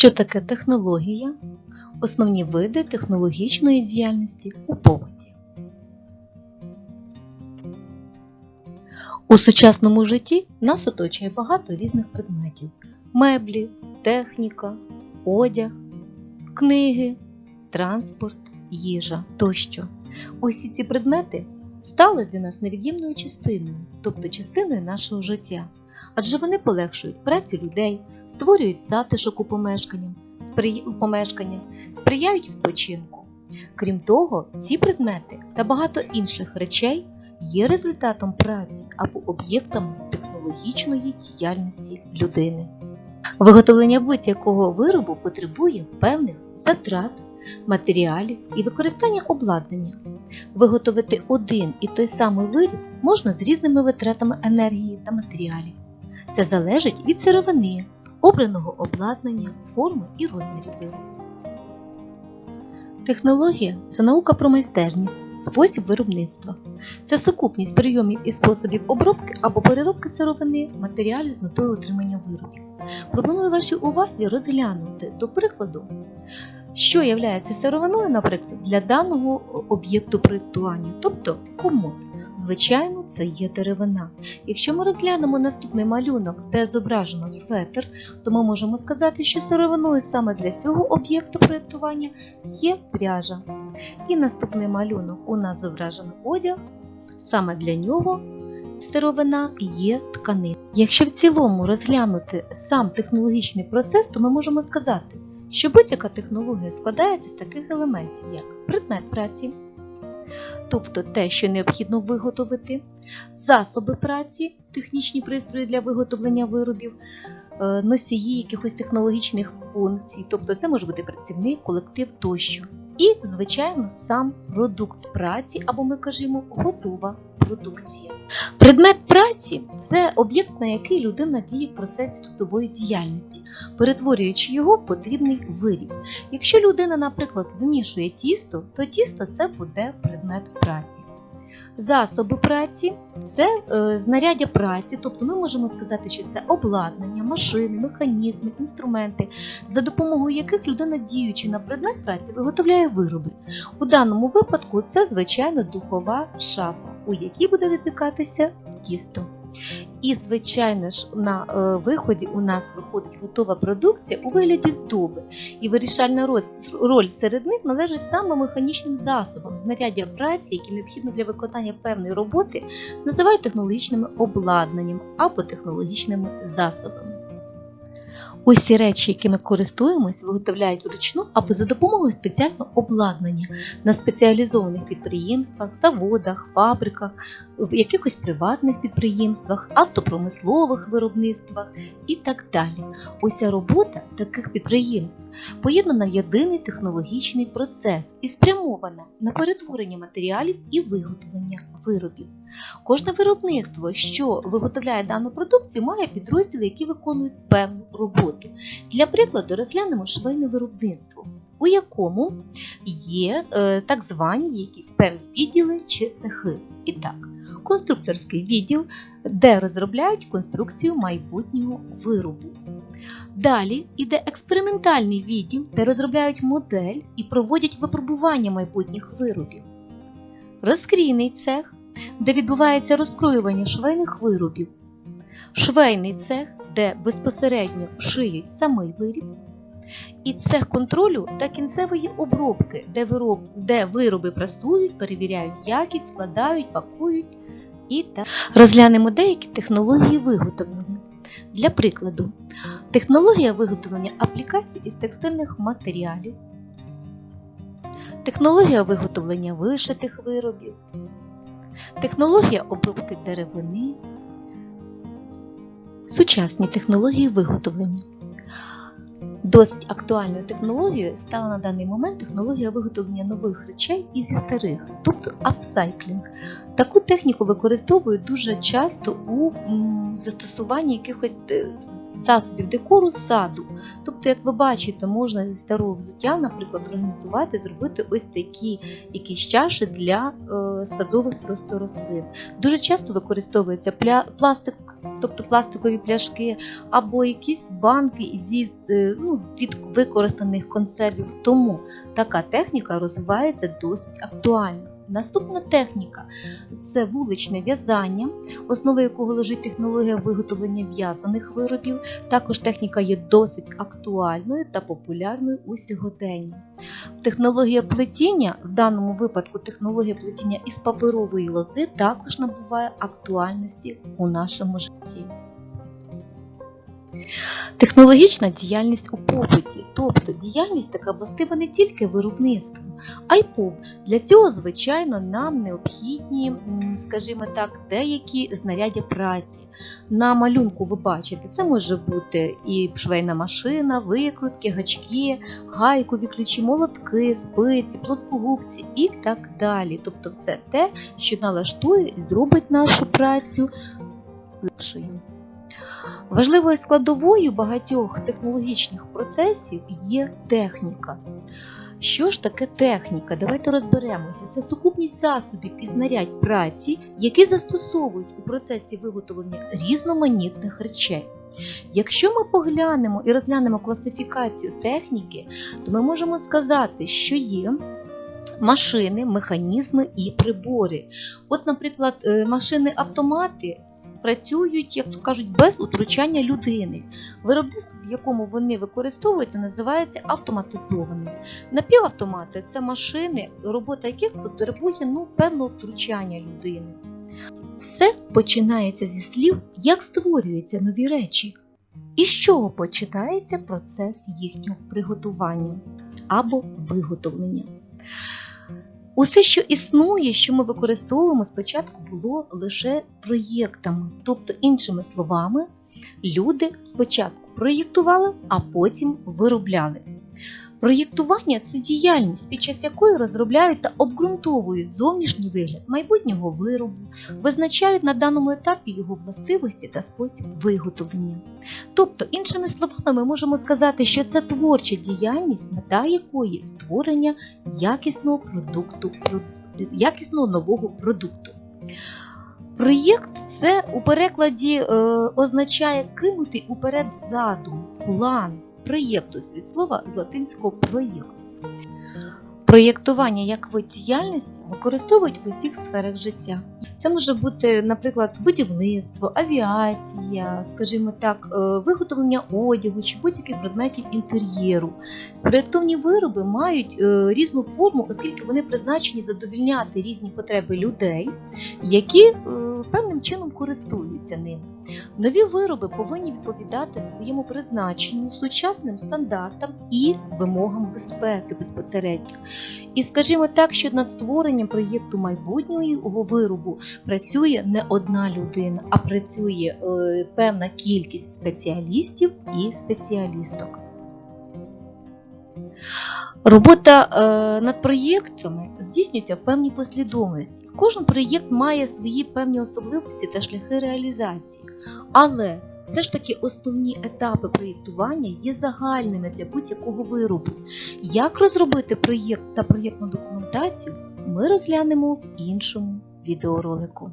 Що таке технологія? Основні види технологічної діяльності у побуті. У сучасному житті нас оточує багато різних предметів: меблі, техніка, одяг, книги, транспорт, їжа тощо. Усі ці предмети стали для нас невід'ємною частиною, тобто частиною нашого життя, адже вони полегшують працю людей, створюють затишок у помешканнях, у помешканнях, сприяють відпочинку. Крім того, ці предмети та багато інших речей є результатом праці або об'єктами технологічної діяльності людини. Виготовлення будь-якого виробу потребує певних затрат, матеріалів і використання обладнання. Виготовити один і той самий виріб можна з різними витратами енергії та матеріалів. Це залежить від сировини, обраного обладнання, форми і розмірів виробу. Технологія це наука про майстерність, спосіб виробництва. Це сукупність прийомів і способів обробки або переробки сировини, матеріалів з метою отримання виробів. Пропоную вашій увазі розглянути, до прикладу, що є сировиною, наприклад, для даного об'єкту проєктування, тобто комод. Звичайно, це є деревина. Якщо ми розглянемо наступний малюнок, де зображено светр, то ми можемо сказати, що сировиною саме для цього об'єкту проєктування є пряжа. І наступний малюнок у нас зображено одяг, саме для нього сировина є тканина. Якщо в цілому розглянути сам технологічний процес, то ми можемо сказати, що будь-яка технологія складається з таких елементів, як предмет праці, тобто те, що необхідно виготовити, засоби праці, технічні пристрої для виготовлення виробів, е, носії якихось технологічних функцій, тобто це може бути працівник, колектив тощо. І, звичайно, сам продукт праці, або ми кажемо готова продукція. Предмет праці це об'єкт, на який людина діє в процесі трудової діяльності, перетворюючи його в потрібний виріб. Якщо людина, наприклад, вимішує тісто, то тісто це буде предмет праці. Засоби праці це е, знаряддя праці, тобто ми можемо сказати, що це обладнання, машини, механізми, інструменти, за допомогою яких людина, діючи на предмет праці, виготовляє вироби. У даному випадку це, звичайно, духова шафа, у якій буде випікатися тісто. І, звичайно ж, на е, виході у нас виходить готова продукція у вигляді здоби, і вирішальна роль серед них належить саме механічним засобам, знаряддя праці, які необхідно для виконання певної роботи, називають технологічними обладнанням або технологічними засобами. Усі речі, якими користуємось, виготовляють вручну або за допомогою спеціального обладнання на спеціалізованих підприємствах, заводах, фабриках, в якихось приватних підприємствах, автопромислових виробництвах і так далі. Уся робота таких підприємств поєднана в єдиний технологічний процес і спрямована на перетворення матеріалів і виготовлення виробів. Кожне виробництво, що виготовляє дану продукцію, має підрозділи, які виконують певну роботу. Для прикладу, розглянемо швейне виробництво, у якому є е, так звані якісь певні відділи чи цехи. І так, конструкторський відділ, де розробляють конструкцію майбутнього виробу. Далі йде експериментальний відділ, де розробляють модель і проводять випробування майбутніх виробів. Розкрійний цех де відбувається розкроювання швейних виробів, швейний цех, де безпосередньо шиють самий виріб, і цех контролю та кінцевої обробки, де, вироб, де вироби прасують, перевіряють якість, складають, пакують і так. Розглянемо деякі технології виготовлення. Для прикладу, технологія виготовлення аплікацій із текстильних матеріалів, технологія виготовлення вишитих виробів, технологія обробки деревини, сучасні технології виготовлення. Досить актуальною технологією стала на даний момент технологія виготовлення нових речей із старих, тобто апсайклінг. Таку техніку використовують дуже часто у застосуванні якихось засобів декору саду. Тобто, як ви бачите, можна зі старого взуття, наприклад, організувати, зробити ось такі якісь чаші для е, садових просто рослин. Дуже часто використовується пластик, тобто пластикові пляшки, або якісь банки зі е, ну, від використаних консервів. Тому така техніка розвивається досить актуально. Наступна техніка це вуличне в'язання, основою якого лежить технологія виготовлення в'язаних виробів. Також техніка є досить актуальною та популярною у сьогоденні. Технологія плетіння, в даному випадку технологія плетіння із паперової лози, також набуває актуальності у нашому житті. Технологічна діяльність у побуті, тобто діяльність така властива не тільки виробництву, а й побут. Для цього, звичайно, нам необхідні, скажімо так, деякі знаряддя праці. На малюнку ви бачите, це може бути і швейна машина, викрутки, гачки, гайкові ключі, молотки, спиці, плоскогубці і так далі. Тобто все те, що налаштує і зробить нашу працю легшою. Важливою складовою багатьох технологічних процесів є техніка. Що ж таке техніка? Давайте розберемося. Це сукупність засобів і знарядь праці, які застосовують у процесі виготовлення різноманітних речей. Якщо ми поглянемо і розглянемо класифікацію техніки, то ми можемо сказати, що є машини, механізми і прибори. От, наприклад, е, машини-автомати працюють, як то кажуть, без утручання людини. Виробництво, в якому вони використовуються, називається автоматизованим. Напівавтомати це машини, робота яких потребує ну, певного втручання людини. Все починається зі слів, як створюються нові речі. І з чого починається процес їхнього приготування або виготовлення. Усе, що існує, що ми використовуємо, спочатку було лише проєктами. Тобто, іншими словами, люди спочатку проєктували, а потім виробляли. Проєктування це діяльність, під час якої розробляють та обґрунтовують зовнішній вигляд майбутнього виробу, визначають на даному етапі його властивості та спосіб виготовлення. Тобто, іншими словами, ми можемо сказати, що це творча діяльність, мета якої створення якісного продукту, якісного нового продукту. Проєкт це у перекладі е, означає кинутий уперед задум, план, проєктус від слова з латинського проєктус. Проєктування як вид діяльності використовують в усіх сферах життя. Це може бути, наприклад, будівництво, авіація, скажімо так, е, виготовлення одягу чи будь-яких предметів інтер'єру. Спроєктовані вироби мають е, різну форму, оскільки вони призначені задовільняти різні потреби людей, які е, певним чином користуються ними. Нові вироби повинні відповідати своєму призначенню, сучасним стандартам і вимогам безпеки безпосередньо. І скажімо так, що над створенням проєкту майбутнього виробу працює не одна людина, а працює е, певна кількість спеціалістів і спеціалісток. Робота е, над проєктами здійснюється в певній послідовності. Кожен проєкт має свої певні особливості та шляхи реалізації, але все ж таки основні етапи проєктування є загальними для будь-якого виробу. Як розробити проєкт та проєктну документацію, ми розглянемо в іншому відеоролику.